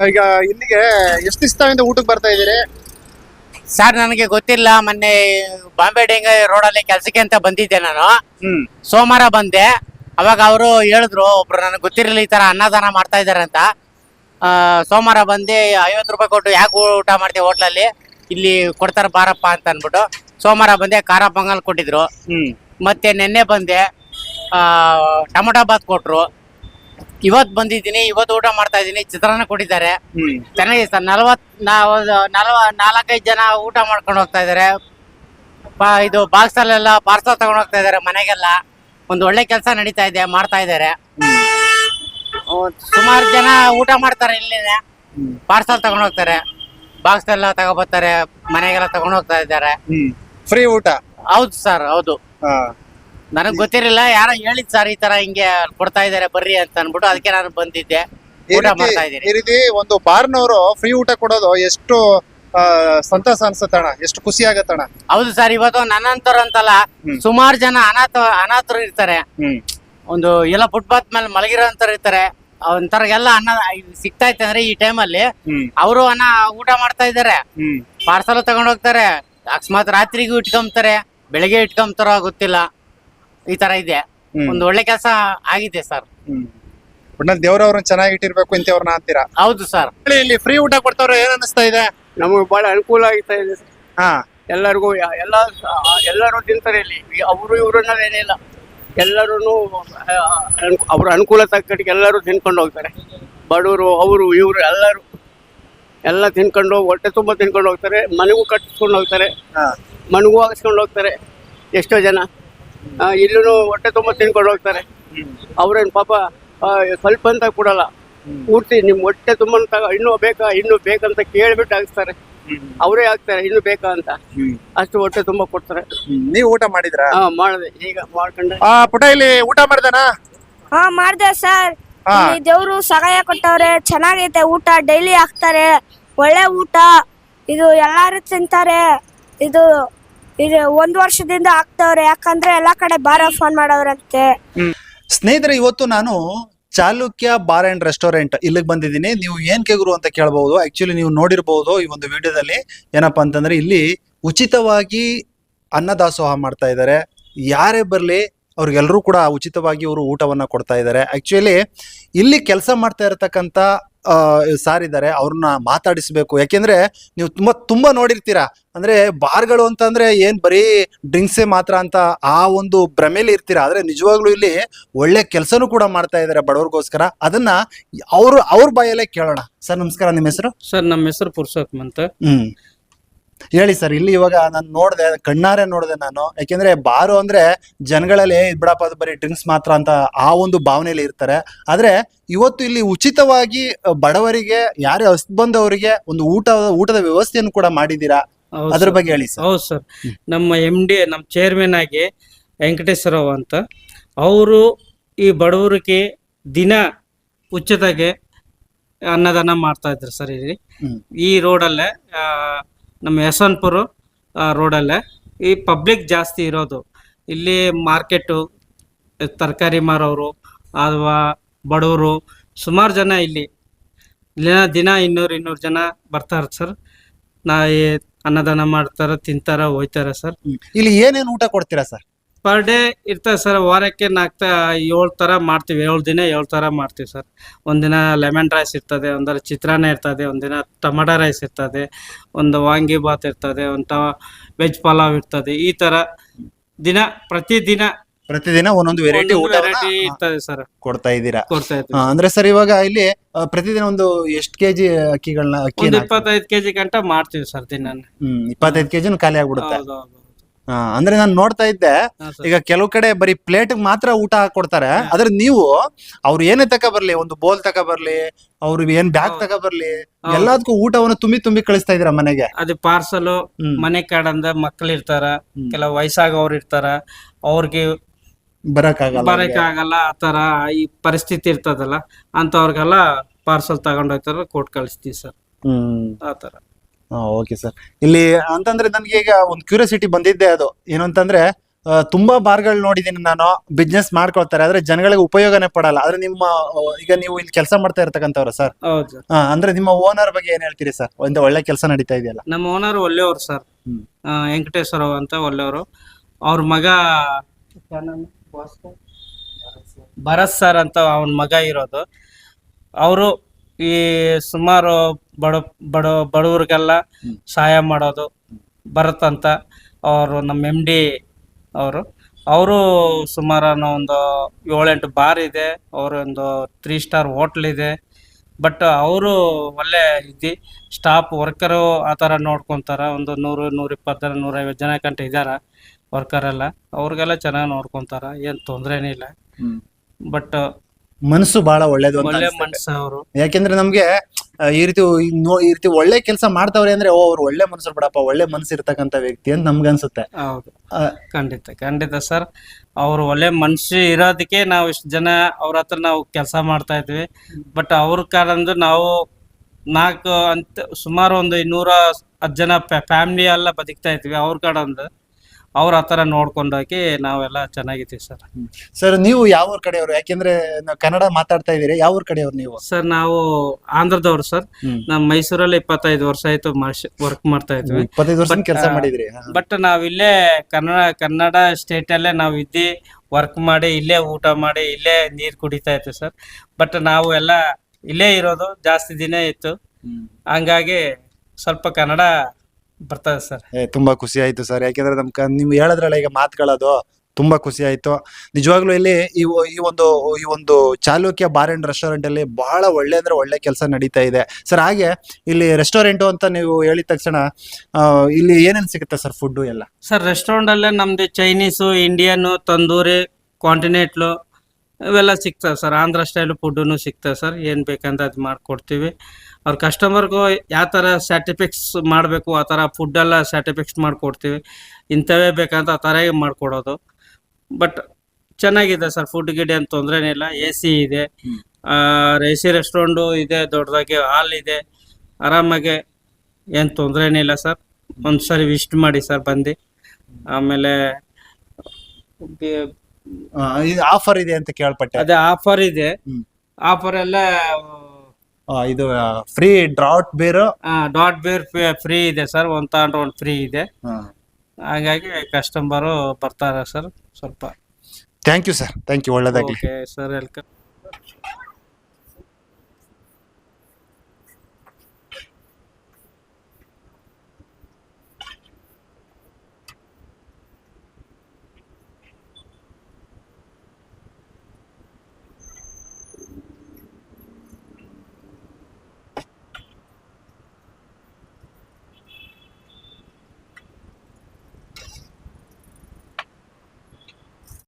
ಈಗ ಇಲ್ಲಿಗೆ ಎಷ್ಟು ದಿವಸದಿಂದ ಊಟಕ್ಕೆ ಬರ್ತಾ ಇದ್ದೀರಿ? ಸರ್ ನನಗೆ ಗೊತ್ತಿಲ್ಲ. ಮೊನ್ನೆ ಬಾಂಬೆ ಡೆಂಗ ರೋಡಲ್ಲಿ ಕೆಲಸಕ್ಕೆ ಅಂತ ಬಂದಿದ್ದೆ ನಾನು. ಹ್ಮ್. ಸೋಮವಾರ ಬಂದೆ. ಅವಾಗ ಅವರು ಹೇಳಿದ್ರು ಒಬ್ರು ನನಗೆ ಗೊತ್ತಿರಲಿಲ್ಲ ಈ ತರ ಅನ್ನದಾನ ಮಾಡ್ತಾ ಇದ್ದಾರೆ ಅಂತ. ಆ, ಸೋಮವಾರ ಬಂದು ಐವತ್ತು ರೂಪಾಯಿ ಕೊಟ್ಟು ಯಾಕೆ ಊಟ ಮಾಡ್ತೀವಿ ಹೋಟ್ಲಲ್ಲಿ? ಇಲ್ಲಿ ಕೊಡ್ತಾರೆ ಬಾರಪ್ಪ ಅಂತ ಅಂದ್ಬಿಟ್ಟು. ಸೋಮವಾರ ಬಂದೆ ಖಾರ ಪೊಂಗಲ್ ಕೊಟ್ಟಿದ್ರು. ಹ್ಮ್. ಮತ್ತೆ ನಿನ್ನೆ ಬಂದೆ ಆ, ಟೊಮೊಟೊ ಬಾತ್ ಕೊಟ್ರು. ಇವತ್ತು ಬಂದಿದ್ದೀನಿ ಇವತ್ ಊಟ ಮಾಡ್ತಾ ಇದ್ದೀನಿ ಚಿತ್ರಾನ್ನ ಕೊಟ್ಟಿದ್ದಾರೆ ಚೆನ್ನಾಗಿದೆ ಸರ್ ನಲವತ್ ನಾಲ್ಕೈದು ಜನ ಊಟ ಮಾಡ್ಕೊಂಡು ಹೋಗ್ತಾ ಇದ್ದಾರೆ. ಪಾ ಇದು ಬಾಕ್ಸ್ ಅಲ್ಲೆಲ್ಲ ಪಾರ್ಸಲ್ ತಗೊಂಡ್ ಹೋಗ್ತಾ ಇದ್ದಾರೆ ಮನೆಗೆಲ್ಲ. ಒಂದು ಒಳ್ಳೆ ಕೆಲಸ ನಡೀತಾ ಇದೆ ಮಾಡ್ತಾ ಇದ್ದಾರೆ. ಸುಮಾರು ಜನ ಊಟ ಮಾಡ್ತಾರೆ ಇಲ್ಲಿ. ಪಾರ್ಸಲ್ ತಗೊಂಡು ಹೋಗ್ತಾರೆ. ಬಾಕ್ಸ್ ಎಲ್ಲ ತಗೊಬರ್ತಾರೆ ಮನೆಗೆಲ್ಲ ತಗೊಂಡ್ ಹೋಗ್ತಾ ಇದ್ದಾರೆ. ಫ್ರೀ ಊಟ? ಹೌದು ಸರ್ ಹೌದು. ನನಗೆ ಗೊತ್ತಿರಲಿಲ್ಲ ಯಾರ ಹೇಳಿದ್ ಸರ್ ಈ ತರ ಹಿಂಗೆ ಕೊಡ್ತಾ ಇದಾರೆ ಬರ್ರಿ ಅಂತ ಅನ್ಬಿಟ್ಟು ಅದಕ್ಕೆ ನಾನು ಬಂದಿದ್ದೆ. ಈ ಊಟ ರೀತಿ- ಮಾಡ್ತಾ ಇದ್ದೀನಿ. ಈ ರೀತಿ ಒಂದು ಬಾರ್ನವರು ಫ್ರೀ ಊಟ ಕೊಡೋದು ಎಷ್ಟು ಆ, ಸಂತಸ ಅನ್ಸತ್ತಣ ಎಷ್ಟು ಖುಷಿ ಆಗತ್ತಣ ಹೌದು ಸರ್ ಇವತ್ತು ನನ್ನಂತವ್ರು ಅಂತಲ್ಲ ಹ್ಮ್. ಸುಮಾರು ಜನ ಅನಾಥ ಅನಾಥರು ಇರ್ತಾರೆ. ಹ್ಮ್. ಒಂದು ಎಲ್ಲ ಫುಟ್ಪಾತ್ ಮೇಲೆ ಮಲಗಿರೋ ಅಂತ ಇರ್ತಾರೆ. ಒಂಥರಗೆಲ್ಲ ಅನ್ನ ಇದು ಸಿಗ್ತಾ ಇತ್ತು ಅಂದ್ರೆ ಈ ಟೈಮಲ್ಲಿ ಹ್ಮ್. ಅವರು ಅನ್ನ ಊಟ ಮಾಡ್ತಾ ಇದ್ದಾರೆ. ಹ್ಮ್. ಪಾರ್ಸಲ್ ತಗೊಂಡ್ ಹೋಗ್ತಾರೆ. ಅಕಸ್ಮಾತ್ ರಾತ್ರಿಗೂ ಇಟ್ಕೊಂತಾರೆ ಬೆಳಿಗ್ಗೆ ಇಟ್ಕೊಂತಾರೋ ಗೊತ್ತಿಲ್ಲ. ಈ ತರ ಇದೆ. ಒಂದು ಒಳ್ಳೆ ಕೆಲಸ ಆಗಿದೆ ಸರ್ ಹ್ಮ್. ಒಟ್ನಲ್ಲಿ ದೇವ್ರವ್ರನ್ನ ಚೆನ್ನಾಗಿ ಇಟ್ಟಿರ್ಬೇಕು ಇಂಥವ್ರನ್ನ ಅಂತೀರಾ? ಹೌದು ಸರ್ ಇಲ್ಲಿ ಫ್ರೀ ಊಟ ಕೊಡ್ತಾವ್ರೆ ಏನ್ ಅನಿಸ್ತಾ ಇದೆ? ನಮಗೆ ಬಹಳ ಅನುಕೂಲ ಆಗ್ತಾ ಇದೆ ಹಾ. ಎಲ್ಲರಿಗೂ ಯ- ಎಲ್ಲ ಎಲ್ಲರೂ ತಿಂತಾರೆ ಇಲ್ಲಿ. ಅವರು ಇವರು ಏನಿಲ್ಲ. ಎಲ್ಲರೂ ಅವ್ರ ಅನುಕೂಲ ತಕ್ಕಟ್ಟಿಗೆ ಎಲ್ಲರೂ ತಿನ್ಕೊಂಡು ಹೋಗ್ತಾರೆ. ಬಡವರು ಅವರು ಇವರು ಎಲ್ಲರೂ. ಎಲ್ಲ ತಿನ್ಕೊಂಡು ಹೊಟ್ಟೆ ತುಂಬ ತಿನ್ಕೊಂಡು ಹೋಗ್ತಾರೆ. ಮನೆಗೂ ಕಟ್ಟಿಸ್ಕೊಂಡು ಹೋಗ್ತಾರೆ. ಹಾ. ಮನೆಗೂ ಹಾಕಿಸ್ಕೊಂಡು ಹೋಗ್ತಾರೆ. ಎಷ್ಟೋ ಜನ. ಇಲ್ಲೂ ಹೊಟ್ಟೆ ತುಂಬ ತಿನ್ಕೊಂಡು ಹೋಗ್ತಾರೆ. ಅವ್ರೇನು ಪಾಪ ಸ್ವಲ್ಪ ಅಂತ ಕೊಡಲ್ಲ. ಪೂರ್ತಿ ನಿಮ್ಮ ಹೊಟ್ಟೆ ತುಂಬ ಇನ್ನು ಇನ್ನೂ ಬೇಕಾ ಇನ್ನು ಬೇಕಂತ ಕೇಳ್ಬಿಟ್ಟು ಹಾಕ್ತಾರೆ ಅವರೇ ಹಾಕ್ತಾರೆ ಇನ್ನು ಬೇಕಾ ಅಂತ. ಅಷ್ಟು ಹೊಟ್ಟೆ ತುಂಬಾ ಕೊಡ್ತಾರೆ. ನೀವು ಊಟ ಮಾಡಿದ್ರ? ಹಾ ಮಾಡಿದೆ. ಈಗ ಮಾಡ್ಕೊಂಡೆ. ಆ ಪುಟ ಇಲ್ಲಿ ಊಟ ಮಾಡ್ದನಾ? ಹಾ ಮಾಡ್ದೆ ಸರ್. ದೇವ್ರು ಸಹಾಯ ಕೊಟ್ಟವ್ರೆ ಚೆನ್ನಾಗೈತೆ ಊಟ ಡೈಲಿ ಹಾಕ್ತಾರೆ. ಒಳ್ಳೆ ಊಟ. ಇದು ಎಲ್ಲಾರು ತಿಂತಾರೆ. ಇದು ಇದು ಒಂದ್ ವರ್ಷದಿಂದ ಆಗ್ತಾವ್ರೆ ಯಾಕಂದ್ರೆ ಎಲ್ಲಾ ಕಡೆ ಬಾರ ಫೋನ್ ಮಾಡವ್ರಂತೆ. ಸ್ನೇಹಿತರೆ ಇವತ್ತು ನಾನು ಚಾಲುಕ್ಯ ಬಾರ್ ಅಂಡ್ ರೆಸ್ಟೋರೆಂಟ್ ಇಲ್ಲಿಗೆ ಬಂದಿದ್ದೀನಿ. ನೀವು ಏನ್ ಕೆಗುರು ಅಂತ ಕೇಳಬಹುದು ಆಕ್ಚುಲಿ ನೀವು ನೋಡಿರಬಹುದು ಈ ಒಂದು ವಿಡಿಯೋದಲ್ಲಿ. ಏನಪ್ಪಾ ಅಂತಂದ್ರೆ ಇಲ್ಲಿ ಉಚಿತವಾಗಿ ಅನ್ನದಾಸೋಹ ಮಾಡ್ತಾ ಇದ್ದಾರೆ ಯಾರೇ ಬರಲಿ ಅವ್ರಿಗೆಲ್ಲರೂ ಕೂಡ ಉಚಿತವಾಗಿ ಅವರು ಊಟವನ್ನು ಕೊಡ್ತಾ ಇದ್ದಾರೆ ಆ್ಯಕ್ಚುಲಿ ಇಲ್ಲಿ ಕೆಲಸ ಮಾಡ್ತಾ ಇರತಕ್ಕಂತ ಸಾರ್ ಇದ್ದಾರೆ ಅವ್ರನ್ನ ಮಾತಾಡಿಸ್ಬೇಕು. ಯಾಕೆಂದ್ರೆ ನೀವು ತುಂಬಾ ತುಂಬಾ ನೋಡಿರ್ತೀರಾ. ಅಂದ್ರೆ ಬಾರ್ಗಳು ಅಂತಂದ್ರೆ ಏನ್ ಬರೀ ಡ್ರಿಂಕ್ಸೇ ಮಾತ್ರ ಅಂತ ಆ ಒಂದು ಭ್ರಮೆಲಿ ಇರ್ತೀರಾ. ಆದ್ರೆ ನಿಜವಾಗ್ಲೂ ಇಲ್ಲಿ ಒಳ್ಳೆ ಕೆಲಸನೂ ಕೂಡ ಮಾಡ್ತಾ ಇದ್ದಾರೆ ಬಡವ್ರಿಗೋಸ್ಕರ. ಅದನ್ನ ಅವ್ರು ಅವ್ರ ಬಾಯಲ್ಲೇ ಕೇಳೋಣ. ಸರ್ ನಮಸ್ಕಾರ. ನಿಮ್ಮ ಹೆಸರು? ಸರ್ ನಮ್ಮ ಹೆಸರು ಪುರುಷೋತ್ತಮ ಅಂತ ಹ್ಮ್. ಹೇಳಿ ಸರ್ ಇಲ್ಲಿ ಇವಾಗ ನಾನು ನೋಡಿದೆ ಕಣ್ಣಾರೆ ನೋಡಿದೆ ನಾನು. ಯಾಕೆಂದ್ರೆ ಬಾರು ಅಂದ್ರೆ ಜನಗಳಲ್ಲಿ "ಏ, ಇದ್ ಬಿಡಪ್ಪ ಅದು ಬರೀ ಡ್ರಿಂಕ್ಸ್ ಮಾತ್ರ ಅಂತ ಆ ಒಂದು ಭಾವನೆಯಲ್ಲಿ ಇರ್ತಾರೆ. ಆದ್ರೆ ಇವತ್ತು ಇಲ್ಲಿ ಉಚಿತವಾಗಿ ಬಡವರಿಗೆ ಯಾರೇ ಹಸ್ ಬಂದವರಿಗೆ ಒಂದು ಊಟ ಊಟದ ವ್ಯವಸ್ಥೆಯನ್ನು ಕೂಡ ಮಾಡಿದ್ದೀರಾ? ಅದ್ರ ಬಗ್ಗೆ ಹೇಳಿ ಸರ್. ಹೌದು ಸರ್. ನಮ್ಮ ಎಂ ಡಿ ನಮ್ಮ ಚೇರ್ಮನ್ ಆಗಿ ವೆಂಕಟೇಶ್ವರರಾವ್ ಅಂತ ಅವರು ಈ ಬಡವರಿಗೆ ದಿನ ಉಚಿತಗೆ ಅನ್ನದಾನ ಮಾಡ್ತಾ ಇದ್ರು ಸರ್ ಇಲ್ಲಿ. ಈ ರೋಡಲ್ಲೇ ಆ, ನಮ್ಮ ಯಶವಂತಪುರ ರೋಡಲ್ಲೇ. ಈ ಪಬ್ಲಿಕ್ ಜಾಸ್ತಿ ಇರೋದು. ಇಲ್ಲಿ ಮಾರ್ಕೆಟು ತರಕಾರಿ ಮಾರೋರು ಅಥವಾ ಬಡವರು ಸುಮಾರು ಜನ ಇಲ್ಲಿ. ದಿನ ದಿನ ಇನ್ನೂರು ಇನ್ನೂರು ಜನ ಬರ್ತಾರೆ ಸರ್. ನಾ ಅನ್ನದಾನ ಮಾಡ್ತಾರ, ತಿಂತಾರ, ಹೋಯ್ತಾರ ಸರ್. ಇಲ್ಲಿ ಏನೇನು ಊಟ ಕೊಡ್ತೀರಾ ಸರ್? ಪರ್ ಡೇ ಇರ್ತದೆ ಸರ್ ವಾರಕ್ಕೆ ನಾಲ್ಕು ತ ಏಳು ಥರ ಮಾಡ್ತೀವಿ. ಏಳು ದಿನ ಏಳು ಥರ ಮಾಡ್ತೀವಿ ಸರ್ ಒಂದಿನ ಲೆಮನ್ ರೈಸ್ ಇರ್ತದೆ ಒಂದರ ಚಿತ್ರಾನ್ನ ಇರ್ತದೆ ಒಂದಿನ ಟೊಮಟೊ ರೈಸ್ ಇರ್ತದೆ ಒಂದು ವಾಂಗಿ ಬಾತ್ ಇರ್ತದೆ ಒಂದು ಟ ವೆಜ್ ಪಲಾವ್ ಇರ್ತದೆ. ಈ ಥರ ದಿನ ಪ್ರತಿದಿನ ಪ್ರತಿದಿನ ಒಂದೊಂದು ವೆರೈಟಿ ಊಟ ವೆರೈಟಿ ಇರ್ತದೆ ಸರ್ ಕೊಡ್ತಾ ಇದ್ದೀರಾ? ಕೊಡ್ತಾ ಆ, ಅಂದ್ರೆ ಸರ್ ಇವಾಗ ಇಲ್ಲಿ ಆ, ಪ್ರತಿದಿನ ಒಂದು ಎಷ್ಟು ಕೆಜಿ ಅಕ್ಕಿಗಳನ್ನ ಅಕ್ಕಿ ಒಂದು ಇಪ್ಪತ್ತೈದು ಕೆಜಿ ಗಂಟ ಮಾಡ್ತೀವಿ ಸರ್ ದಿನ ಹ್ಮ್ ಇಪ್ಪತ್ತೈದು ಕೆಜಿನ ಖಾಲಿ ಆಗ್ಬಿಡುತ್ತೆ. ಆ, ಅಂದ್ರೆ ನಾನು ನೋಡ್ತಾ ಇದ್ದೆ ಹಾ. ಈಗ ಕೆಲವು ಕಡೆ ಬರೀ ಪ್ಲೇಟ್ ಮಾತ್ರ ಊಟ ಹಾಕೊಡ್ತಾರೆ ಆದ್ರೆ ನೀವು ಅವ್ರು ಏನೇ ತಕ ಬರ್ಲಿ ಒಂದು ಬೋಲ್ ತಕ ಬರ್ಲಿ ಅವ್ರು ಏನ್ ಬ್ಯಾಗ್. ತಕ ಬರ್ಲಿ ಎಲ್ಲದಕ್ಕೂ ಊಟವನ್ನು ತುಂಬಿ ತುಂಬಿ ಕಳಿಸ್ತಾ ಇದ್ರ ಮನೆಗೆ ಅದು ಪಾರ್ಸಲ್ ಹ್ಮ್. ಮನೆ ಕಾಡಂದ ಮಕ್ಳು ಇರ್ತಾರ. ಕೆಲವು ವಯಸ್ಸಾಗವ್ರು ಇರ್ತಾರ ಅವ್ರಿಗೆ ಬರಕ್ ಆಗಲ್ಲ ಬರಕ್ ಆಗಲ್ಲ ಆ ತರ ಈ ಪರಿಸ್ಥಿತಿ ಇರ್ತದಲ್ಲ ಅಂತವ್ರಿಗೆಲ್ಲ ಪಾರ್ಸಲ್ ತಗೊಂಡ್ ಹೋಗ್ತಾರ ಕೊಟ್ ಕಳಿಸ್ತೀವಿ ಸರ್ ಹ್ಮ್ ಆ ತರ ಓಕೆ ಸರ್ ಇಲ್ಲಿ ಅಂತಂದ್ರೆ ನನಗೆ ಈಗ ಒಂದು ಕ್ಯೂರಿಯಾಸಿಟಿ ಬಂದಿದ್ದೆ ಅದು. ಏನು ಅಂತಂದ್ರೆ ತುಂಬಾ ಬಾರ್ಗಳು ನೋಡಿದೀನಿ ನಾನು. ಬಿಸ್ನೆಸ್ ಮಾಡ್ಕೊಳ್ತಾರೆ. ಆದ್ರೆ ಜನಗಳಿಗೆ ಉಪಯೋಗನೇ ಪಡಲ್ಲ. ಆದ್ರೆ ನಿಮ್ಮ ಈಗ ನೀವು ಇಲ್ಲಿ ಕೆಲಸ ಮಾಡ್ತಾ ಇರ್ತಕ್ಕಂಥವ್ರ ಸರ್ ಅಂದ್ರೆ ನಿಮ್ಮ ಓನರ್ ಬಗ್ಗೆ ಏನ್ ಹೇಳ್ತೀರಿ ಸರ್ ಒಂದು ಒಳ್ಳೆ ಕೆಲಸ ನಡೀತಾ ಇದೆಯಲ್ಲ. ನಮ್ಮ ಓನರ್ ಒಳ್ಳೆಯವರು ಸರ್. ವೆಂಕಟೇಶ್ವರ ಅಂತ ಒಳ್ಳೆಯವರು. ಅವ್ರ ಮಗ ಭರತ್ ಸರ್ ಅಂತ ಅವನ ಮಗ ಇರೋದು. ಅವರು ಈ ಸುಮಾರು ಬಡ ಬಡ ಬಡವ್ರಿಗೆಲ್ಲ. ಸಹಾಯ ಮಾಡೋದು ಬರುತ್ತಂತ ಅವರು ನಮ್ಮ ಎಂ ಡಿ ಅವರು. ಅವರು ಸುಮಾರು ಒಂದು ಏಳೆಂಟು ಬಾರ್ ಇದೆ. ಅವರೊಂದು ಒಂದು ತ್ರೀ ಸ್ಟಾರ್ ಹೋಟ್ಲ್ ಇದೆ. ಬಟ್ ಅವರು ಒಳ್ಳೆ ಇದ್ದಿ. ಸ್ಟಾಫ್ ವರ್ಕರು ಆ ಥರ ನೋಡ್ಕೊತಾರ. ಒಂದು ನೂರು ನೂರಿಪ್ಪತ್ತರ ನೂರೈವತ್ತು ಜನ ಗಂಟೆ ಇದ್ದಾರ ವರ್ಕರ್ ಎಲ್ಲ. ಅವ್ರಿಗೆಲ್ಲ ಚೆನ್ನಾಗಿ ನೋಡ್ಕೊತಾರ. ಏನು ತೊಂದರೆನೇ ಇಲ್ಲ. ಬಟ್ ಮನಸ್ಸು ಬಹಳ ಒಳ್ಳೇದು ಅಂತ ಒಳ್ಳೆ ಅನ್ಸುತ್ತೆ. ಮನ್ಸು ಅವರು. ಯಾಕೆಂದ್ರೆ ನಮ್ಗೆ ಆ, ಈ ರೀತಿ ಈ ನೋ- ಈ ರೀತಿ ಒಳ್ಳೆ ಕೆಲಸ ಮಾಡ್ತಾವ್ರೆ ಅಂದ್ರೆ ಓ ಅವ್ರು ಒಳ್ಳೆ ಮನಸ್ಸು ಬಿಡಪ್ಪ ಒಳ್ಳೆ ಮನಸ್ಸು ಇರ್ತಕ್ಕಂತ ವ್ಯಕ್ತಿ ಅಂತ ನಮ್ಗೆ ಅನ್ಸುತ್ತೆ. ಹೌದು. ಆ, ಖಂಡಿತ ಖಂಡಿತ ಸರ್. ಅವರು ಒಳ್ಳೆ ಮನುಷ್ಯ ಇರೋದಕ್ಕೆ ನಾವು ಇಷ್ಟು ಜನ ಅವ್ರ ಹತ್ರ ನಾವು ಕೆಲಸ ಮಾಡ್ತಾ ಇದ್ವಿ. ಬಟ್ ಅವ್ರ ಕಾರಣ ನಾವು ನಾಲ್ಕು ಅಂತ ಸುಮಾರು ಒಂದು ಇನ್ನೂರ ಹತ್ತು ಜನ ಫ್ಯಾಮಿಲಿ ಎಲ್ಲ ಬದುಕ್ತಾ ಇದ್ವಿ ಅವ್ರ ಕಡೆಯಿಂದ ಅವ್ರ ಆ ಥರ ನೋಡ್ಕೊಂಡೋಗಿ ನಾವೆಲ್ಲ ಚೆನ್ನಾಗಿದ್ದೀವಿ ಸರ್. ಸರ್ ನೀವು ಯಾವ ಊರ್ ಕಡೆಯವರು? ಯಾಕೆಂದ್ರೆ ನಾವು ಕನ್ನಡ ಮಾತಾಡ್ತಾ ಇದೀರಿ ಯಾವ ಊರ್ ಕಡೆಯವ್ರು ನೀವು? ಸರ್ ನಾವು ಆಂಧ್ರದವ್ರು ಸರ್. ನಮ್ ನಮ್ಮ ಮೈಸೂರಲ್ಲಿ ಇಪ್ಪತ್ತೈದು ವರ್ಷ ಆಯ್ತು ವರ್ಕ್ ಮಾಡ್ತಾ ಇದ್ವಿ. ಇಪ್ಪತ್ತೈದು ವರ್ಷ ಕೆಲಸ ಮಾಡಿದ್ರಿ. ಹಾ. ಬಟ್ ನಾವಿಲ್ಲೇ ಕನ್ನಡ ಕನ್ನಡ ಸ್ಟೇಟ್ ಅಲ್ಲೇ ನಾವು ಇದ್ದಿ ವರ್ಕ್ ಮಾಡಿ ಇಲ್ಲೇ ಊಟ ಮಾಡಿ ಇಲ್ಲೇ ನೀರ್ ಕುಡಿತಾ ಇತ್ತು ಸರ್. ಬಟ್ ನಾವು ಎಲ್ಲ ಇಲ್ಲೇ ಇರೋದು ಜಾಸ್ತಿ ದಿನ ಇತ್ತು. ಹಂಗಾಗಿ ಸ್ವಲ್ಪ ಕನ್ನಡ ಬರ್ತದೆ ಸರ್. ಏ, ತುಂಬಾ ಖುಷಿ ಆಯ್ತು ಸರ್. ಯಾಕೆಂದ್ರೆ ನಮ್ ಕ- ನೀವು ಹೇಳದ್ರಲ್ಲ ಈಗ ಮಾತುಗಳದು ತುಂಬಾ ಖುಷಿ ಆಯ್ತು. ನಿಜವಾಗ್ಲೂ ಇಲ್ಲಿ ಈ ಒ- ಈ ಒಂದು ಈ ಒಂದು ಚಾಲುಕ್ಯ ಬಾರ್ ಅಂಡ್ ರೆಸ್ಟೋರೆಂಟ್ ಅಲ್ಲಿ ಬಹಳ ಒಳ್ಳೆ ಅಂದ್ರೆ ಒಳ್ಳೆ ಕೆಲಸ ನಡೀತಾ ಇದೆ. ಸರ್ ಹಾಗೆ ಇಲ್ಲಿ ರೆಸ್ಟೋರೆಂಟ್ ಅಂತ ನೀವು ಹೇಳಿದ ತಕ್ಷಣ ಆ, ಇಲ್ಲಿ ಏನೇನ್ ಸಿಗುತ್ತೆ ಸರ್ ಫುಡ್ ಎಲ್ಲ? ಸರ್ ರೆಸ್ಟೋರೆಂಟ್ ಅಲ್ಲೇ ನಮ್ದು ಚೈನೀಸು ಇಂಡಿಯನ್ ತಂದೂರಿ ಕಾಂಟಿನೆಂಟ್ಲು ಇವೆಲ್ಲ ಸಿಗ್ತವೆ ಸರ್. ಆಂಧ್ರ ಸ್ಟೈಲ್ ಫುಡ್ಡು ಸಿಗ್ತದೆ ಸರ್. ಏನು ಬೇಕಂತ ಅದು ಮಾಡಿಕೊಡ್ತೀವಿ. ಅವ್ರ ಕಸ್ಟಮರ್ಗೂ ಯಾವ ಥರ ಸ್ಯಾಟಿಫಿಕ್ಸ್ ಮಾಡಬೇಕು ಆ ಥರ ಫುಡ್ಡೆಲ್ಲ ಸ್ಯಾಟಿಫಿಕ್ಸ್ ಮಾಡಿಕೊಡ್ತೀವಿ. ಇಂಥವೇ ಬೇಕಂತ ಆ ಥರ ಮಾಡಿಕೊಡೋದು. ಬಟ್ ಚೆನ್ನಾಗಿದೆ ಸರ್. ಫುಡ್ ಗಿಡ್ ಏನು ತೊಂದರೆನೇ ಇಲ್ಲ. ಎ ಸಿ ಇದೆ. ಎ ಸಿ ರೆಸ್ಟೋರೆಂಟು ಇದೆ ದೊಡ್ಡದಾಗಿ ಹಾಲ್ ಇದೆ. ಆರಾಮಾಗಿ ಏನು ತೊಂದರೆನೇ ಇಲ್ಲ ಸರ್. ಒಂದು ಸರಿ ವಿಸಿಟ್ ಮಾಡಿ ಸರ್ ಬಂದು. ಆಮೇಲೆ ಆಫರ್ ಇದೆ ಅಂತ ಕೇಳ್ಪಟ್ಟೆ. ಅದೇ ಆಫರ್ ಇದೆ. ಆಫರ್ ಎಲ್ಲ ಆ, ಇದು ಫ್ರೀ ಡ್ರಾಟ್ ಬೇರ್ ಡಾಟ್ ಬೇರ್ ಫ್ರೀ ಇದೆ ಸರ್ ಒಂದ್ ತಗೊಂಡ್ರೆ ಒಂದ್ ಫ್ರೀ ಇದೆ. ಹಾಗಾಗಿ ಕಸ್ಟಮರು ಬರ್ತಾರೆ ಸರ್ ಸ್ವಲ್ಪ. Thank you sir thank you ಒಳ್ಳೇದಾಗ್ಲಿ. Okay sir welcome